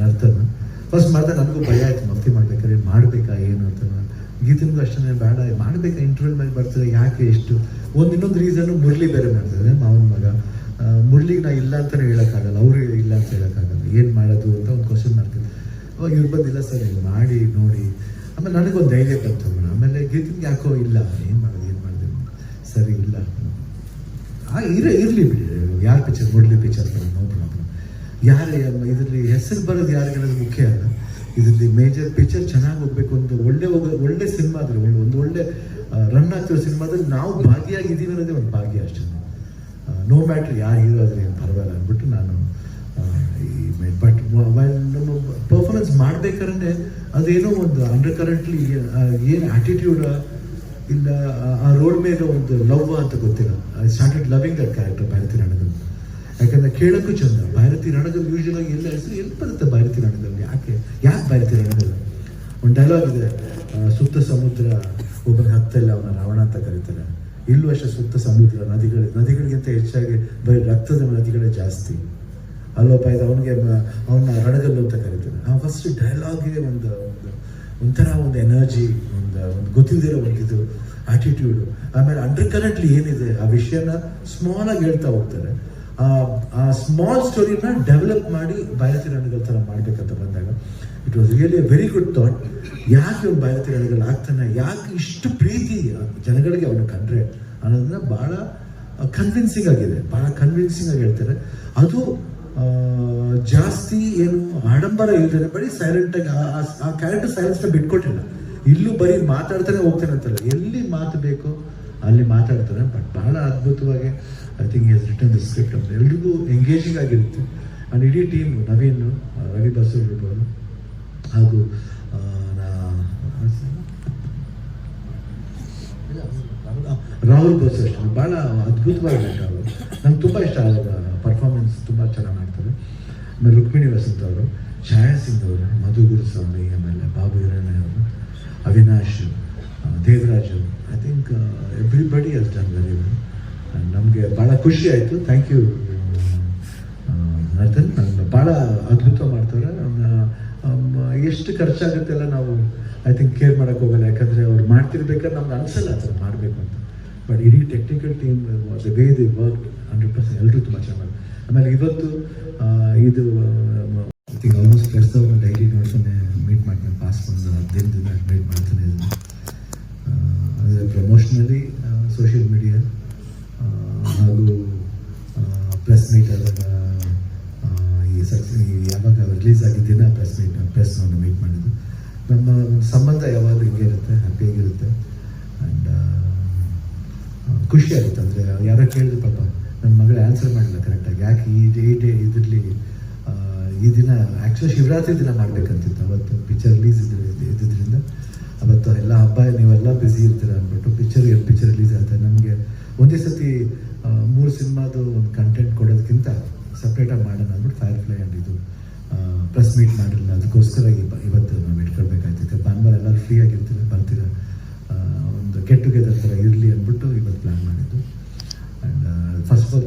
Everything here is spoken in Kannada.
ನರ್ತನ ಫಸ್ಟ್ ಮಾಡಿದೆ ನನಗೂ ಭಯ ಆಯ್ತು, ಮಫ್ತಿ ಮಾಡ್ಬೇಕಾದ್ರೆ ಮಾಡಬೇಕಾ, ಏನು ಅಂತ ಗೀತನಿಗೂ ಅಷ್ಟೇ ಬೇಡ ಮಾಡಬೇಕಾ? ಇಂಟರ್ವ್ಯೂ ಮೇಲೆ ಬರ್ತದೆ, ಯಾಕೆ ಎಷ್ಟು? ಒಂದು ಇನ್ನೊಂದು ರೀಸನ್ನು ಮುರಳಿ ಬೇರೆ ಮಾಡ್ತಾರೆ ಮಾವನ ಮಗ. ಮುರಳಿಗೆ ನಾ ಇಲ್ಲ ಅಂತಲೇ ಹೇಳೋಕ್ಕಾಗಲ್ಲ, ಅವರು ಇಲ್ಲ ಅಂತ ಹೇಳೋಕ್ಕಾಗಲ್ಲ, ಏನು ಮಾಡೋದು ಅಂತ ಒಂದು ಕ್ವಶನ್ ಮಾಡ್ತೀನಿ ಅವಾಗ ಇವ್ರು ಬಂದಿಲ್ಲ ಸರ್ ಮಾಡಿ, ನೋಡಿ. ಆಮೇಲೆ ನನಗೊಂದು ಧೈರ್ಯ ಬಂತು ಆಮೇಲೆ ಗೀತನಿಗೆ ಯಾಕೋ ಇಲ್ಲ, ಏನು ಮಾಡೋದು, ಏನು ಮಾಡಿದೆ ಸರಿ, ಇಲ್ಲ. ಇರ, ಇರಲಿ ಬಿಡಿ, ಯಾರು ಪಿಕ್ಚರ್ ಮುರಳಿ ಪಿಕ್ಚರ್ ನೋ ಯಾರು ಇದರಲ್ಲಿ ಹೆಸರು ಬರೋದು ಯಾರಿಗೆ ಅನ್ನೋದು ಮುಖ್ಯ ಅಲ್ಲ? ಇದರಲ್ಲಿ ಮೇಜರ್ ಪಿಕ್ಚರ್ ಚೆನ್ನಾಗಿ ಹೋಗ್ಬೇಕು ಅಂತ ಒಳ್ಳೆ ಒಳ್ಳೆ ಸಿನಿಮಾ ಆದರೆ ಒಳ್ಳೆ ಒಂದು ಒಳ್ಳೆ ರನ್ ಆಗ್ತಿರೋ ಸಿನಿಮಾದಲ್ಲಿ ನಾವು ಭಾಗಿಯಾಗಿದ್ದೀವಿ ಅನ್ನೋದೇ ಒಂದು ಭಾಗ್ಯ ಅಷ್ಟೇ. ನೋ ಮ್ಯಾಟ್ರ್ ಯಾರು ಹೀರೋ ಆದರೆ ಏನು ಪರವಾಗಿಲ್ಲ ಅಂದ್ಬಿಟ್ಟು ನಾನು ಈ ಬಟ್ ನಮ್ಮ ಪರ್ಫಾರ್ಮೆನ್ಸ್ ಮಾಡ್ಬೇಕಾದ್ರೆ ಅದೇನೋ ಒಂದು ಅಂಡರ್ ಕರೆಂಟ್ಲಿ ಏನು ಆ್ಯಟಿಟ್ಯೂಡ ಇಲ್ಲ, ಆ- ರೋಡ್ ಮೇಲೆ ಒಂದು ಲವ್ ಅಂತ ಗೊತ್ತಿಲ್ಲ. I started loving that character Bharati Ranagal ಯಾಕಂದ್ರೆ ಕೇಳೋಕ್ಕೂ ಚಂದ. ಭಾರತಿ ರಣಗಲ್ ಯೂಶಲ್ ಆಗಿ ಎಲ್ಲ ಹೆಸರು ಎಲ್ಲಿ ಬರುತ್ತೆ ಭಾರತಿ ರಣಗಲ್ ಯಾಕೆ? ಯಾಕೆ ಭಾರತೀಯ ರಣಗಲ್ ಒಂದು ಡೈಲಾಗ್ ಇದೆ. ಸುತ್ತ ಸಮುದ್ರ ಒಬ್ಬನ ಹತ್ತಲ್ಲ ಅವನ ರಾವಣ ಅಂತ ಕರೀತಾರೆ. ಇಲ್ಲೂ ಅಷ್ಟೇ ಸುತ್ತ ಸಮುದ್ರ ನದಿಗಳು, ನದಿಗಳಿಗಿಂತ ಹೆಚ್ಚಾಗಿ ಬರೀ ರಕ್ತದ ನದಿಗಳೇ ಜಾಸ್ತಿ. ಅಲ್ಲೊಬ್ಬ ಇದು ಅವನಿಗೆ ಅವನ ರಣಗಲ್ಲು ಅಂತ ಕರೀತಾರೆ. ಆ ಫಸ್ಟ್ ಡೈಲಾಗ್ಗೆ ಒಂದು ಒಂದು, ಒಂಥರ ಒಂದು ಎನರ್ಜಿ ಒಂದು ಒಂದು ಗೊತ್ತಿಲ್ಲದಿರೋ ಒಂದು ಇದು ಆಟಿಟ್ಯೂಡು ಆಮೇಲೆ ಅಂಡರ್ ಕರೆಂಟ್ಲಿ ಏನಿದೆ, ಆ ವಿಷಯನ ಸ್ಮಾಲ್ ಆಗಿ ಹೇಳ್ತಾ ಹೋಗ್ತಾರೆ. ಆ ಸ್ಮಾಲ್ ಸ್ಟೋರಿನ ಡೆವಲಪ್ ಮಾಡಿ ಭಾರತಿ ರಾಣಿಗಳ ಥರ ಮಾಡಬೇಕಂತ ಬಂದಾಗ it was really very good thought ಯಾಕೆ ಅವ್ನು ಭಾರತಿ ರಾಣಿಗಳು ಆಗ್ತಾನೆ? ಯಾಕೆ ಇಷ್ಟು ಪ್ರೀತಿ ಜನಗಳಿಗೆ ಅವನು ಕಂಡ್ರೆ ಅನ್ನೋದನ್ನ ಭಾಳ ಕನ್ವಿನ್ಸಿಂಗ್ ಆಗಿದೆ. ಭಾಳ ಕನ್ವಿನ್ಸಿಂಗ್ ಆಗಿ ಹೇಳ್ತಾರೆ. ಅದು ಜಾಸ್ತಿ ಏನು ಆಡಂಬರ ಇಲ್ದೇನೆ ಬರೀ ಸೈಲೆಂಟ್ ಆಗಿ, ಆ- ಕ್ಯಾರೆಕ್ಟರ್ ಸೈಲೆನ್ಸ್ ಬಿಟ್ಕೊಟ್ಟಿಲ್ಲ. ಇಲ್ಲೂ ಬರೀ ಮಾತಾಡ್ತಾನೆ ಹೋಗ್ತಾನೆ ಅಂತಲ್ಲ. ಎಲ್ಲಿ ಮಾತು ಬೇಕೋ ಅಲ್ಲಿ ಮಾತಾಡ್ತಾರೆ ಬಟ್ ಬಹಳ ಅದ್ಭುತವಾಗಿ I think is return the script ಎಲ್ರಿಗೂ ಎಂಗೇಜಿಂಗ್ ಆಗಿರುತ್ತೆ. ಆ್ಯಂಡ್ ಇಡೀ ಟೀಮ್ ನವೀನ್ ರವಿ ಬಸು ಇರ್ಬೋದು ಹಾಗೂ ರಾಹುಲ್ ಬಸ್ ಅಷ್ಟೇ ಭಾಳ ಅದ್ಭುತವಾಗಿ ಅವರು. ನಂಗೆ ತುಂಬ ಇಷ್ಟ ಅವರ ಪರ್ಫಾರ್ಮೆನ್ಸ್ ತುಂಬ ಚೆನ್ನಾಗಿ ಮಾಡ್ತಾರೆ. ಆಮೇಲೆ ರುಕ್ಮಿಣಿ ವಸಂತ ಅವರು, ಛಾಯಾ ಸಿಂಗ್ ಅವರು, ಮಧು ಗುರುಸ್ವಾಮಿ, ಆಮೇಲೆ ಬಾಬು ಹಿರಣ್ಯ ಅವರು, Avinash Devaraju I think everybody has done very well ನಮಗೆ ಭಾಳ ಖುಷಿ ಆಯಿತು. ಥ್ಯಾಂಕ್ ಯು ನನ್ನ ಭಾಳ ಅದ್ಭುತ ಮಾಡ್ತಾರೆ. ಎಷ್ಟು ಖರ್ಚಾಗುತ್ತೆ ಎಲ್ಲ ನಾವು ಐ ಥಿಂಕ್ ಕೇರ್ ಮಾಡೋಕೆ ಹೋಗಲ್ಲ. ಯಾಕಂದರೆ ಅವ್ರು ಮಾಡ್ತಿರ್ಬೇಕಾದ್ರೆ ನಮ್ಗೆ ಅನಿಸಲ್ಲ ಥರ ಮಾಡಬೇಕು ಅಂತ. ಬಟ್ ಇಡೀ technical team the way they work hundred percent ಎಲ್ಲರೂ ತುಂಬ ಚೆನ್ನಾಗಿ ಆಮೇಲೆ ಇವತ್ತು ಇದು ಐ ಥಿಂಕ್ ಆಲ್ಮೋಸ್ಟ್ ಕೆಲಸದವ್ರನ್ನ ಡೈಲಿ ನೋಡ್ತಾನೆ ಮೀಟ್ ಮಾಡ್ತಾನೆ. ಪಾಸ್ ಒಂದು ಹದಿನೈದು ದಿನ ಮೀಟ್ ಮಾಡ್ತಾನೆ. ಇದನ್ನು ಅಂದರೆ ಪ್ರಮೋಷನಲಿ ಸೋಷಿಯಲ್ ಮೀಡಿಯಾ ಹಾಗೂ ಪ್ರೆಸ್ ಮೀಟ್ ಆದಾಗ ಈ ಸಕ್ಸ್ ಯಾವಾಗ ರಿಲೀಸ್ ಆಗಿದ್ದೀನ ಪ್ರೆಸ್ ಮೀಟ್ ಪ್ರೆಸ್ ನಾವು ಮೀಟ್ ಮಾಡಿದ್ದು. ನಮ್ಮ ಸಂಬಂಧ ಯಾವಾಗಲೂ ಹಿಂಗೆ ಇರುತ್ತೆ ಹ್ಯಾಪಿಯಾಗಿರುತ್ತೆ ಆ್ಯಂಡ್ ಖುಷಿ ಆಗುತ್ತೆ. ಅಂದರೆ ಯಾರೋ ಕೇಳಿದ್ರು ಪಾಪ ನನ್ನ ಮಗಳು ಆನ್ಸರ್ ಮಾಡಿಲ್ಲ ಕರೆಕ್ಟಾಗಿ ಯಾಕೆ ಈ ಡೇ ಡೇ ಇದರಲ್ಲಿ ಈ ದಿನ ಆ್ಯಕ್ಚುಲಿ ಶಿವರಾತ್ರಿ ದಿನ ಮಾಡಬೇಕಂತಿತ್ತು. ಅವತ್ತು ಪಿಕ್ಚರ್ ರಿಲೀಸ್ ಇದ್ದಿದ್ದರಿಂದ ಅವತ್ತು ಎಲ್ಲ ಹಬ್ಬ, ನೀವೆಲ್ಲ ಬ್ಯುಸಿ ಇರ್ತೀರ ಅಂದ್ಬಿಟ್ಟು ಪಿಕ್ಚರ್ ಪಿಕ್ಚರ್ ಒಂದೇ ಸತಿ ಮೂರು ಸಿನಿಮಾದು ಒಂದು ಕಂಟೆಂಟ್ ಕೊಡೋದಕ್ಕಿಂತ ಸಪ್ರೇಟಾಗಿ ಮಾಡೋಣ ಅಂದ್ಬಿಟ್ಟು ಫೈರ್ ಫ್ಲೈ ಆ್ಯಂಡ್ ಇದು ಪ್ರೆಸ್ ಮೀಟ್ ಮಾಡಿರಲಿಲ್ಲ ಅದಕ್ಕೋಸ್ಕರ ಇವತ್ತು ನಾವು ಇಟ್ಕೊಳ್ಬೇಕಾಯ್ತಿತ್ತು. ಭಾನುವಾರ ಎಲ್ಲರೂ ಫ್ರೀ ಆಗಿರ್ತೀವಿ ಬರ್ತೀರ ಒಂದು ಗೆಟ್ ಟುಗೆದರ್ ಥರ ಇರಲಿ ಅಂದ್ಬಿಟ್ಟು ಇವತ್ತು ಪ್ಲ್ಯಾನ್ ಮಾಡಿದ್ದು. And first of all